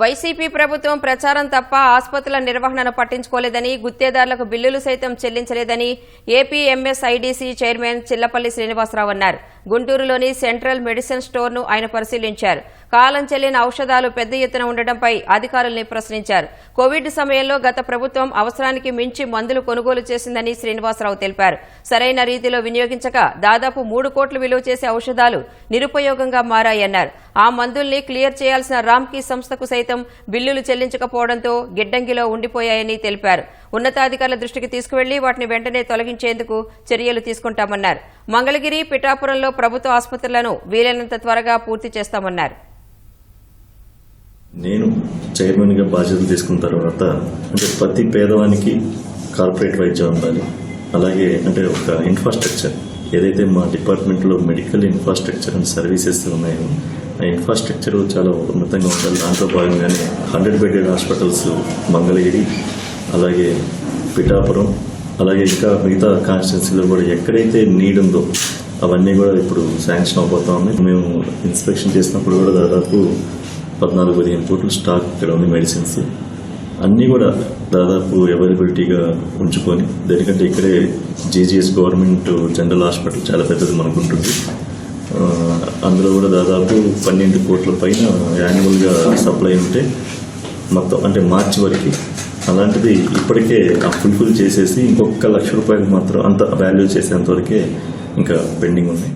YCP ప్రభుత్వం ప్రచారం తప్ప ఆసుపత్రుల నిర్వహణను పట్టించుకోలేదని గుత్తేదారులకు బిల్లులు సైతం చెల్లించలేదని ఏపీ చైర్మన్ చిల్లపల్లి శ్రీనివాసరావు అన్నారు. గుంటూరులోని సెంట్రల్ మెడిసిన్ స్టోర్ను ఆయన పరిశీలించారు. కాలం చెల్లిన ఔషధాలు పెద్ద ఎత్తున ఉండటంపై అధికారుల్ని ప్రశ్నించారు. కోవిడ్ సమయంలో గత ప్రభుత్వం అవసరానికి మించి మందులు కొనుగోలు చేసిందని శ్రీనివాసరావు తెలిపారు. సరైన రీతిలో వినియోగించక దాదాపు మూడు కోట్లు విలువ చేసే ఔషధాలు నిరుపయోగంగా మారాయన్నారు. ఆ మందుల్ని క్లియర్ చేయాల్సిన రామ్కీ సంస్థకు సైతం బిల్లులు చెల్లించకపోవడంతో గిడ్డంగిలో ఉండిపోయాయని తెలిపారు. ఉన్నతాధికారుల దృష్టికి తీసుకువెళ్ళి వాటిని వెంటనే తొలగించేందుకు చర్యలు తీసుకుంటామన్నారు. మంగళగిరి పిఠాపురంలో ప్రభుత్వ ఆసుపత్రులను వీలైనంత త్వరగా పూర్తి చేస్తామన్నారు. నేను చైర్మన్గా బాధ్యతలు తీసుకున్న తర్వాత అంటే ప్రతి పేదవానికి కార్పొరేట్ వైద్యం ఉండాలి. అలాగే అంటే ఒక ఇన్ఫ్రాస్ట్రక్చర్ ఏదైతే మా డిపార్ట్మెంట్లో మెడికల్ ఇన్ఫ్రాస్ట్రక్చర్ అండ్ సర్వీసెస్ ఉన్నాయో ఇన్ఫ్రాస్ట్రక్చర్ చాలా ఉన్నతంగా ఉండాలి. దాంట్లో భాగంగానే హండ్రెడ్ బెడెడ్ హాస్పిటల్స్ మంగళగిరి అలాగే పిఠాపురం అలాగే ఇంకా మిగతా కాన్స్టిట్యున్సీలో కూడా ఎక్కడైతే నీడ్ ఉందో అవన్నీ కూడా ఇప్పుడు శాంక్షన్ అవబోతా ఉన్నాయి మేము ఇన్స్పెక్షన్ చేసినప్పుడు కూడా దాదాపు పద్నాలుగు పదిహేను కోట్ల స్టాక్ ఇక్కడ ఉంది మెడిసిన్స్ అన్నీ కూడా దాదాపు అవైలబిలిటీగా ఉంచుకొని దేనికంటే ఇక్కడే జేజీఎస్ గవర్నమెంట్ జనరల్ హాస్పిటల్ చాలా పెద్దది మనకు ఉంటుంది అందులో కూడా దాదాపు పన్నెండు కోట్ల పైన యాన్యువల్గా సప్లై ఉంటే మొత్తం అంటే మార్చి వరకు అలాంటిది ఇప్పటికే ఆ ఫుల్ఫిల్ చేసేసి ఇంకొక లక్ష రూపాయలు మాత్రం అంత వాల్యూ చేసేంత వరకే ఇంకా పెండింగ్ ఉన్నాయి.